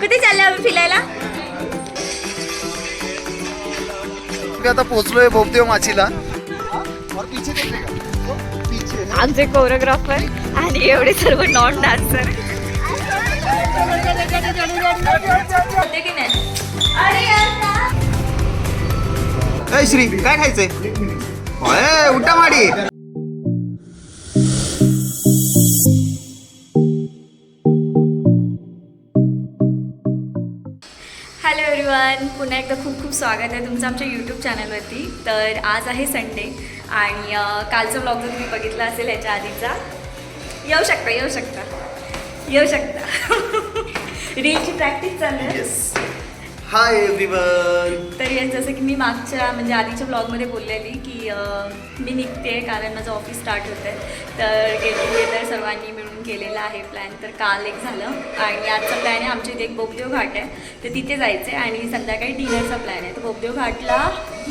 कुठे चालले आम्ही फिरायला? मी आता पोहोचलोय भोपदेव माचीला. आमचे कोरिओग्राफर आणि एवढे सर्व नॉन डान्सर की नाही अरे यार अय श्री काय खायचंय? उठा माडी. हॅलो एवरीवन पुन्हा एकदा खूप खूप स्वागत आहे तुमचं आमच्या यूट्यूब चॅनलवरती तर आज आहे संडे आणि कालचा ब्लॉग जर तुम्ही बघितला असेल याच्या आधीचा. येऊ शकता येऊ शकता. येऊ शकता. रीलची प्रॅक्टिस चालू आहे. हाय एव्हरीवन तर येस जसं की मी मागच्या म्हणजे आधीच्या ब्लॉगमध्ये बोललेली की अं, मी निघते कारण माझं ऑफिस स्टार्ट होतं आहे तर गेट टुगेदर सर्वांनी मिळून केलेलं आहे प्लॅन तर काल एक झालं आणि आजचा प्लॅन आहे आमच्या इथे एक बोगदेव घाट आहे. तर तिथे जायचं आहे आणि संध्याकाळी डिनरचा प्लॅन आहे. तर बोगदेव घाटला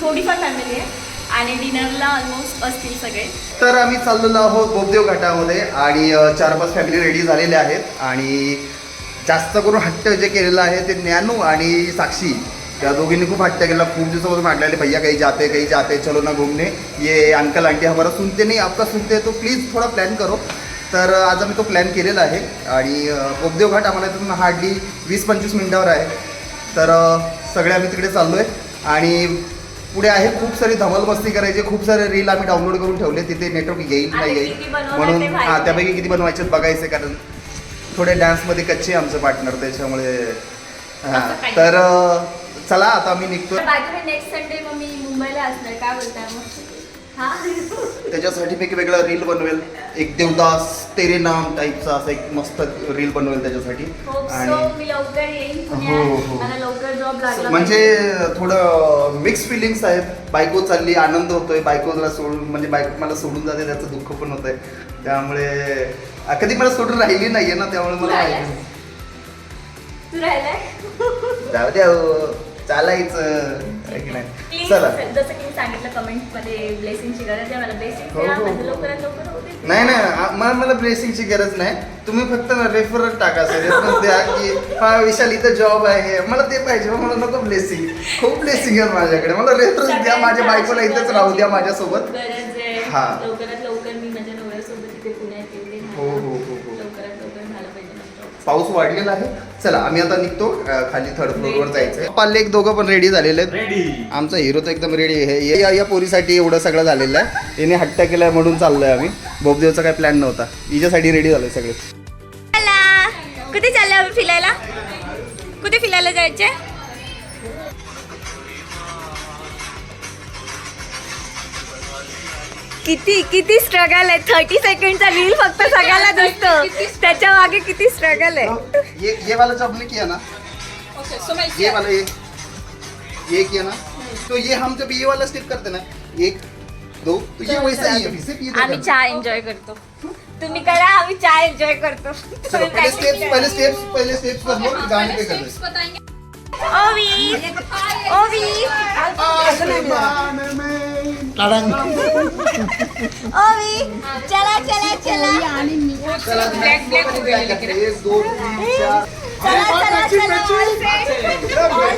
थोडीफार फॅमिली आहे आणि डिनरला ऑलमोस्ट असतील सगळे. तर आम्ही चाललेलो आहोत बोपदेव घाटामध्ये आणि अ, चार पाच फॅमिली रेडी झालेल्या आहेत आणि जास्त करून हट्ट जे केलेलं आहे ते ज्ञानू आणि साक्षी त्या दोघींनी खूप हट्ट केला खूप दिवसापासून म्हटलेले भैया काही जाते काही जाते चलो ना घूमने ये अंकल आंटी हमारा सुनते नाही आपका सुनते तो प्लीज थोडा प्लॅन करो. तर आज आम्ही तो प्लॅन केलेला आहे. आणि अ, बोपदेव घाट आम्हाला इथून हार्डली वीस पंचवीस मिनिटावर आहे. तर सगळे आम्ही तिकडे चाललो आहे आणि पुढे आहे खूप सारी धमाल मस्ती करायची खूप सारे रील आम्ही डाउनलोड करून ठेवले. तिथे नेटवर्क येईल नाही येईल. म्हणून हां. त्यापैकी किती बनवायचे बघायचे कारण थोडे डान्समध्ये कच्चे आमचं पार्टनर त्याच्यामुळे हां. तर चला आता आम्ही निघतोय. बाकी नेक्स्ट संडे मग मी मुंबईला असणार. काय बोलताय मग त्याच्यासाठी मी एक वेगळा रील बनवेल. एक देवदास तेरे नाम टाईपचा असं एक मस्त रील बनवेल त्याच्यासाठी. आणि हो, हो. म्हणजे. थोडं मिक्स फिलिंग्स आहेत. बायको चालली आनंद होतोय. बायकोला सोडून म्हणजे बायको मला सोडून जाते त्याचं दुःख पण होतंय. त्यामुळे कधी मला सोडून राहिली नाहीये ना त्यामुळे मला? माहिती जाऊ द्या. चालायचं. की नाही? चला. जसं की मी सांगितलं कमेंटमध्ये ब्लेसिंगची गरज आहे मला ब्लेसिंग हो, द्या हो, माझं हो. लवकरात लवकर होऊ दे. नाही नाही आ- मला मला ब्लेसिंगची गरज नाही. तुम्ही फक्त रेफरल टाका सर रेफरन्स द्या की हा विशाल इथं जॉब आहे. मला ते पाहिजे मला नको ब्लेसिंग खूप ब्लेसिंग आहे माझ्याकडे. मला रेफरन्स द्या माझ्या बायकोला इथंच राहू द्या माझ्यासोबत. गरज आहे. हा. लवकरात लवकर मी माझ्या नवऱ्यासोबत इथे पुण्यात येऊ दे हो, हो, हो, हो. लवकरात लवकर झालं पाहिजे. माझं job. पाऊस वाढलेला आहे? चला आम्ही आता निघतो खाली थर्ड फ्लोअरवर जायचंय. पाल्ले एक दोघं पण रेडी झालेले आहेत. आमचा हिरो तर एकदम रेडी आहे. हे- या या पोरीसाठी एवढं सगळं झालेलं आहे. हिने हट्ट केलाय म्हणून चाललोय आम्ही. बोबदेवचा काही प्लॅन नव्हता. हिच्यासाठी रेडी झालोय सगळे. चला. कुठे चालले आम्ही फिरायला? कुठे फिरायला जायचे किती किती स्ट्रगल आहे. थर्टी सेकंडचा रील फक्त सगळ्याला दिसतो. त्याच्यामागे किती स्ट्रगल आहे. ये ये वाला जो हमने किया ना ये वाला ये ये किया ना तो ये हम जब ये वाला स्टेप करते ना एक दो तो ये वैसा ही है अभी सिर्फ ये आम्ही। चहा एन्जॉय करतो. तुम्ही करा आम्ही चहा एन्जॉय करतो. पहले स्टेप्स पहले स्टेप्स पहले स्टेप्स कर लो गाने पे कर दो ओवी ओवी. ओवी चला चला चला. चला एक दो तीन चार. चला चला चला चलो.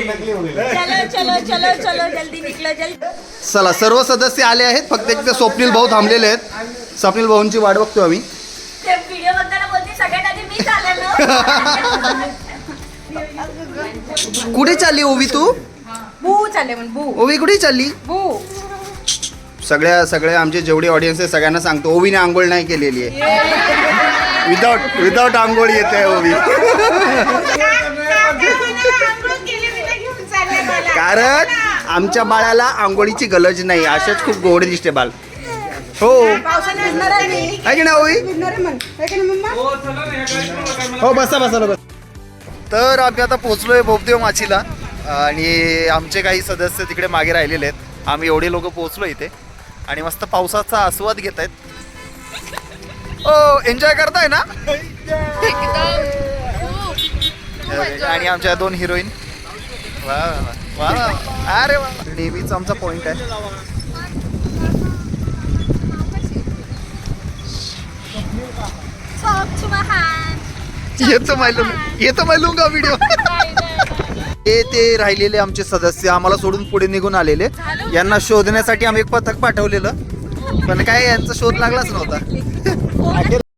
चलो चलो चलो जल्दी निकलो जल्दी. चला सर्व सदस्य आले आहेत. फक्त एक ते स्वप्नील भाऊ थांबलेले आहेत. स्वप्नील भाऊंची वाट बघतो आम्ही. ते व्हिडिओ बघताना बोलते सगळ्यात आधी मी चालेल कुठे चालली ओवी तू? बू चालले म्हण बू. ओवी कुठे चालली? बू. सगळ्या सगळ्या आमचे जेवढे ऑडियन्स आहे सगळ्यांना सांगतो ओवीने आंघोळ नाही केलेली आहे. विदाउट विदाउट आंघोळ येते आहे ओवी. कारण आमच्या बाळाला आंघोळीची गरज नाही अशाच खूप गोड दिसते बाल हो. आहे की नाही ओवी? हो बसा बसा बस. तर आम्ही आता पोहोचलोय बोबदेव माचीला. आणि आमचे काही सदस्य तिकडे मागे राहिलेले आहेत. आम्ही एवढे लोक पोहोचलो इथे. आणि मस्त पावसाचा आस्वाद घेत आहेत ओ एन्जॉय करताय ना? आणि आमच्या दोन हिरोईन वा वा, वा. वा. अरे वा नेहमीच आमचा पॉइंट आहे. hand. ये तो मैं लूंगा ये तो मैं लूंगा व्हिडिओ हे ते राहिलेले आमचे सदस्य आम्हाला सोडून पुढे निघून आलेले. यांना शोधण्यासाठी आम्ही एक पथक पाठवलेलं. पण काय यांचा शोध लागलाच नव्हता.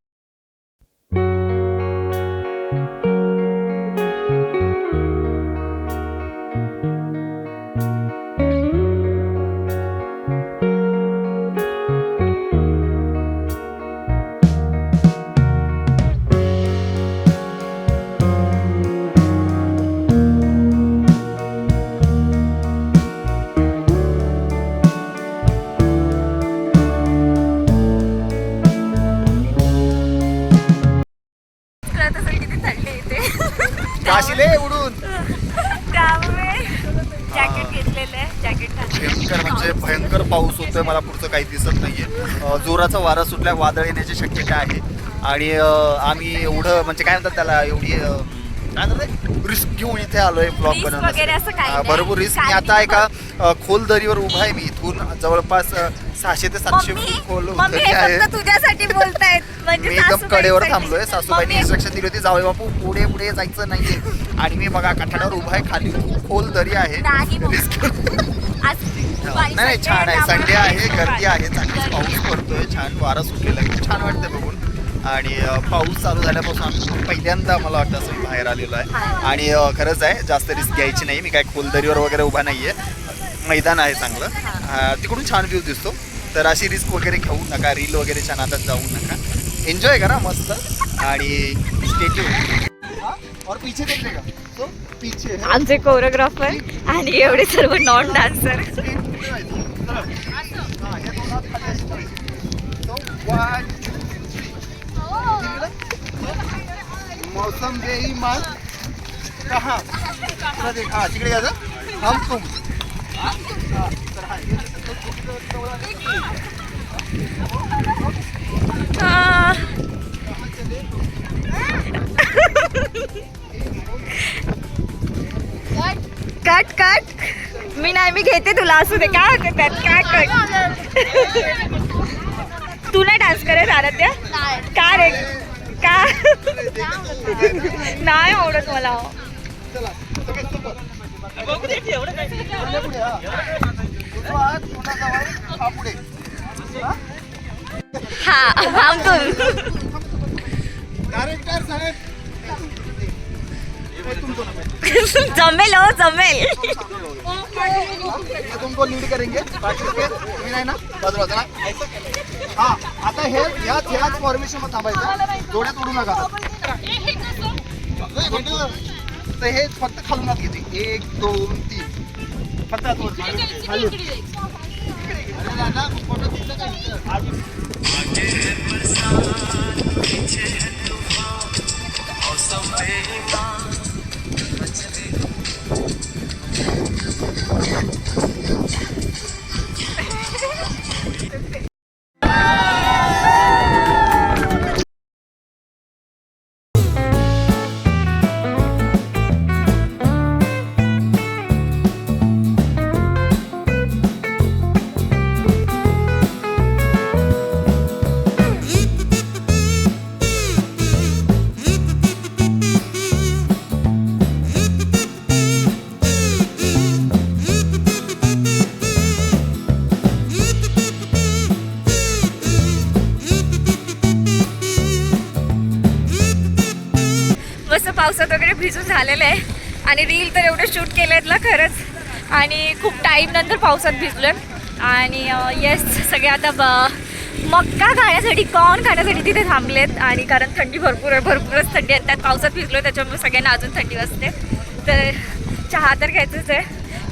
मला पुढचं काही दिसत नाहीये. अं, जोराचा वारा सुटल्या वादळ येण्याची शक्यता आहे. आणि आम्ही एवढं म्हणजे काय म्हणतात त्याला एवढी काय म्हणतात रिस्क घेऊन इथे ब्लॉग वगैरे असं काही नाही. बरोबर रिस्क मी आता एका खोल दरीवर उभा आहे मी. इथून जवळपास सहाशे ते सातशे फूट खोल हे आहे. म्हणजे मी एकदम. कडेवर थांबलोय. सासूबाईने इन्स्ट्रक्शन दिली होती. जावे बापू पुढे पुढे जायचं नाहीये. आणि मी बघा कठाडावर उभा आहे खाली खूप खोल दरी आहे. नाही. रिस्क आज नाही नाही छान आहे. संडे आहे गर्दी आहे चांगलीच पाऊस पडतोय छान वारा सुटलेला आहे. छान वाटतंय बघून. आणि पाऊस चालू झाल्यापासून आम्ही पहिल्यांदा मला वाटतं असं बाहेर आलेलो आहे. आणि खरंच आहे जास्त रिस्क घ्यायची नाही. मी काय खोलदरीवर वगैरे उभा नाहीये. मैदान आहे चांगलं. तिकडून छान व्ह्यू दिसतो. तर अशी रिस्क वगैरे घेऊ नका. रील वगैरे छान आता जाऊ नका. एन्जॉय करा मस्त. आणि स्टेच्यू और पीछे पीछे है. आमचे कोरिओग्राफर आणि एवढे सर्व नॉन डान्सर मौसम बेईमान कहा तुला हा तिकडे घ्यायचं हम तुम हा, कट कट मी नाही मी घेते तुला असू दे. काय होते त्यात काय कट तू नाही डान्स करत आराध्या? का रे? का? नाही आवडत मला. हा. उजवा थांबतो डायरेक्टर साहेब जमेल हो जमेल. तुमको लीड करेंगे. नाही ना? बाजूला हा आता हे ह्याच ह्याच फॉर्मेशनमध्ये थांबायचं. डोळ्यात उडू नका. तर हे फक्त खालून हात घेते. एक दोन तीन. फक्त. खालून. अरे दादा, पावसात वगैरे भिजून झालेलं आहे. आणि रील तर एवढे शूट केले आहेत ना खरंच. आणि खूप टाईम नंतर पावसात आहे आणि येस सगळे आता ब मक्का खाण्यासाठी कॉर्न खाण्यासाठी तिथे थांबलेत. आणि कारण थंडी भरपूर आहे भरपूरच थंडी आहे. त्यात पावसात भिजलो आहे त्याच्यामुळे सगळ्यांना अजून थंडी वाजते तर चहा तर घ्यायचंच आहे.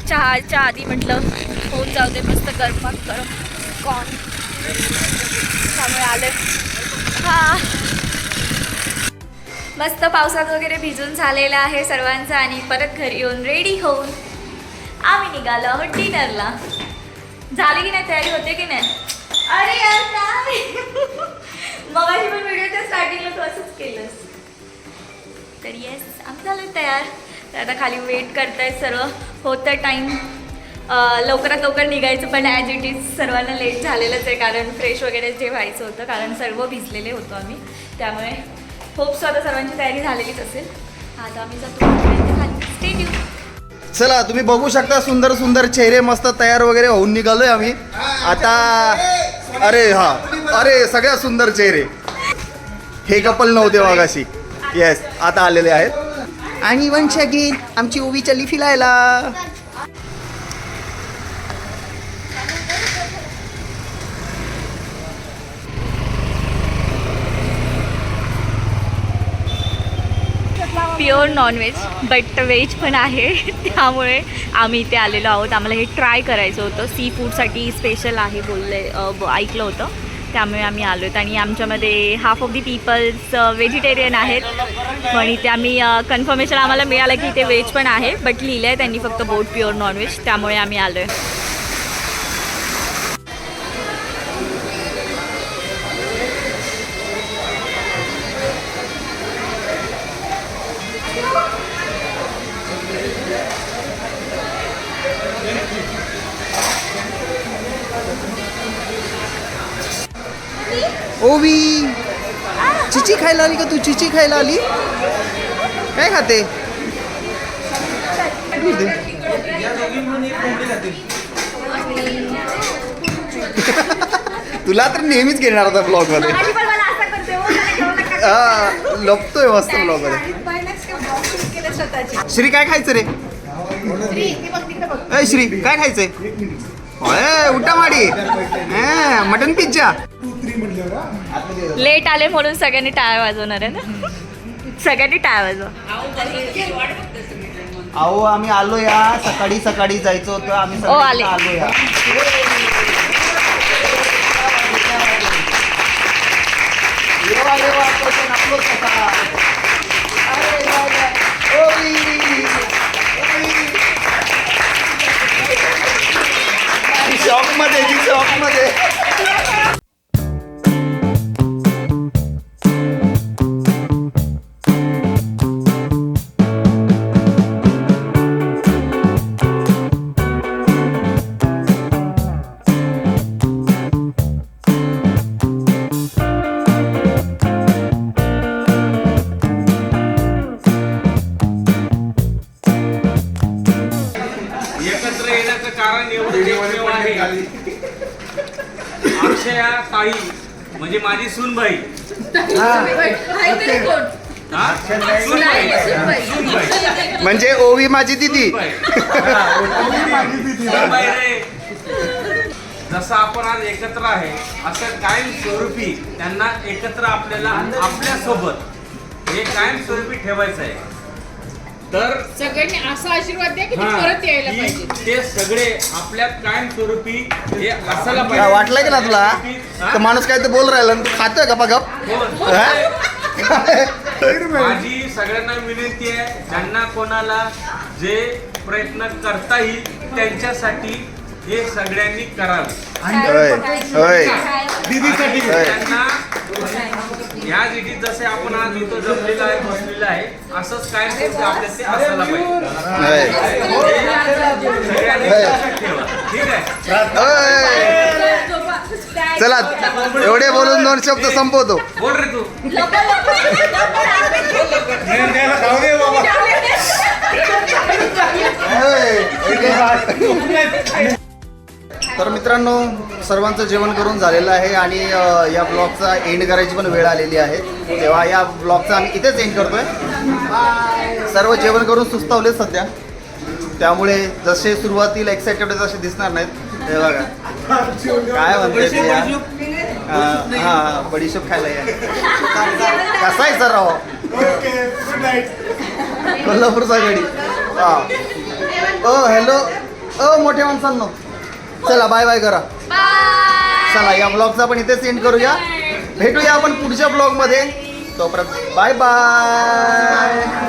चहाच्या आधी म्हटलं होऊन जाऊ दे मस्त गरमात गरम कॉर्न त्यामुळे आले हां. मस्त पावसात वगैरे भिजून झालेलं आहे सर्वांचं आणि परत घरी येऊन रेडी होऊन आम्ही निघालो आहोत डिनरला झाली की नाही तयारी? होते की नाही? अरे यार काय? मगाशी पण व्हिडिओच्या स्टार्टिंगला तू असंच केलंस. तर येस आम्ही झालो तयार. तर आता खाली वेट करताय सर्व. होतं टाईम लवकरात लवकर निघायचं पण ॲज इट इज सर्वांना लेट झालेलंच आहे कारण फ्रेश वगैरे जे व्हायचं होतं कारण सर्व भिजलेले होतो आम्ही. त्यामुळे होप सो आता सर्वांची तयारी झालेलीच असेल. आता आम्ही जातो चला तुम्ही बघू शकता सुंदर सुंदर चेहरे मस्त तयार वगैरे होऊन निघालोय आम्ही. आता अरे हा अरे सगळ्यात सुंदर चेहरे. हे कपल नव्हते मागाशी. येस आता आलेले आहेत. आणि वंश अगेन आमची ओवी चली फिरायला प्युअर नॉनव्हेज बट व्हेज पण आहे. त्यामुळे आम्ही इथे आलेलो आहोत. आम्हाला हे ट्राय करायचं होतं. सी फूडसाठी स्पेशल आहे बोलले ब- ऐकलं होतं. त्यामुळे आम्ही आलो आहेत. आणि आमच्यामध्ये half of the peoples vegetarian आहेत. पण इथे आम्ही कन्फर्मेशन आम्हाला मिळालं की इथे व्हेज पण आहे. बट लिहिलं आहे त्यांनी फक्त बोट प्युअर नॉनव्हेज त्यामुळे आम्ही आलो आहे ओवी चिची खायला आली का तू? चिची खायला आली? काय खाते? तुला तर नेहमीच घेणार होता ब्लॉगमध्ये. हा, लपतोय मस्त ब्लॉगमध्ये. श्री काय खायचं रे? ए श्री काय खायचंय? उठा माडी. Mutton pizza. लेट आले म्हणून सगळ्यांनी टाळ्या वाजवणार आहे ना? सगळ्यांनी टाळ्या वाजवा. अहो आम्ही आलो या. सकाळी सकाळी जायचं होतं. आम्ही ओ, आले. आलो या. शॉकमध्ये ती शॉकमध्ये सूनबाई. म्हणजे ओवी माझी दिदी. जसं आपण आज एकत्र आहे असं कायम स्वरूपी त्यांना एकत्र आपल्याला आपल्यासोबत हे कायम स्वरूपी ठेवायचं आहे. तर सगळ्यांनी असा आशीर्वाद द्या की ते हा, परत यायला की पाहिजे ते सगळे आपल्यात कायम स्वरूपी हे असायला काय वाटलं की ना तुला हा? तर माणूस काय ते बोल राहिला आणि तू खातोय का गप कोण? हा? माझी सगळ्यांना विनंती आहे ज्यांना कोणाला जे प्रयत्न करता येईल त्यांच्यासाठी हे सगळ्यांनी करावे होय होय. त्यांना या जिटीत जसे आपण आज इथं जमलेलं आहे बसलेलं आहे असंच काय आपल्या ते असायला पाहिजे होय सगळ्यांनी होय. लक्षात ठेवा ठीक आहे होय. चला एवढे बोलून दोन शब्द संपवतो बोल रे तू तर मित्रांनो सर्वांचं जेवण करून झालेलं आहे आणि या ब्लॉगचा एंड करायची पण वेळ आलेली आहे. तेव्हा या ब्लॉगचा आम्ही इथेच एंड करतोय. सर्व जेवण करून सुस्तावले सध्या. त्यामुळे जसे सुरुवातीला एक्साइटेड जसे दिसणार नाहीत. हे बघा. काय म्हणते? हा हा, बडीशोप खायला या. कसा आहे सर राव? कोल्हापूरचा गडी हा. ओ हॅलो ओ मोठ्या माणसांनो. चला बाय बाय करा. चला या ब्लॉगचा आपण इथे सेंड करूया. भेटूया आपण पुढच्या ब्लॉगमध्ये तोपर्यंत बाय बाय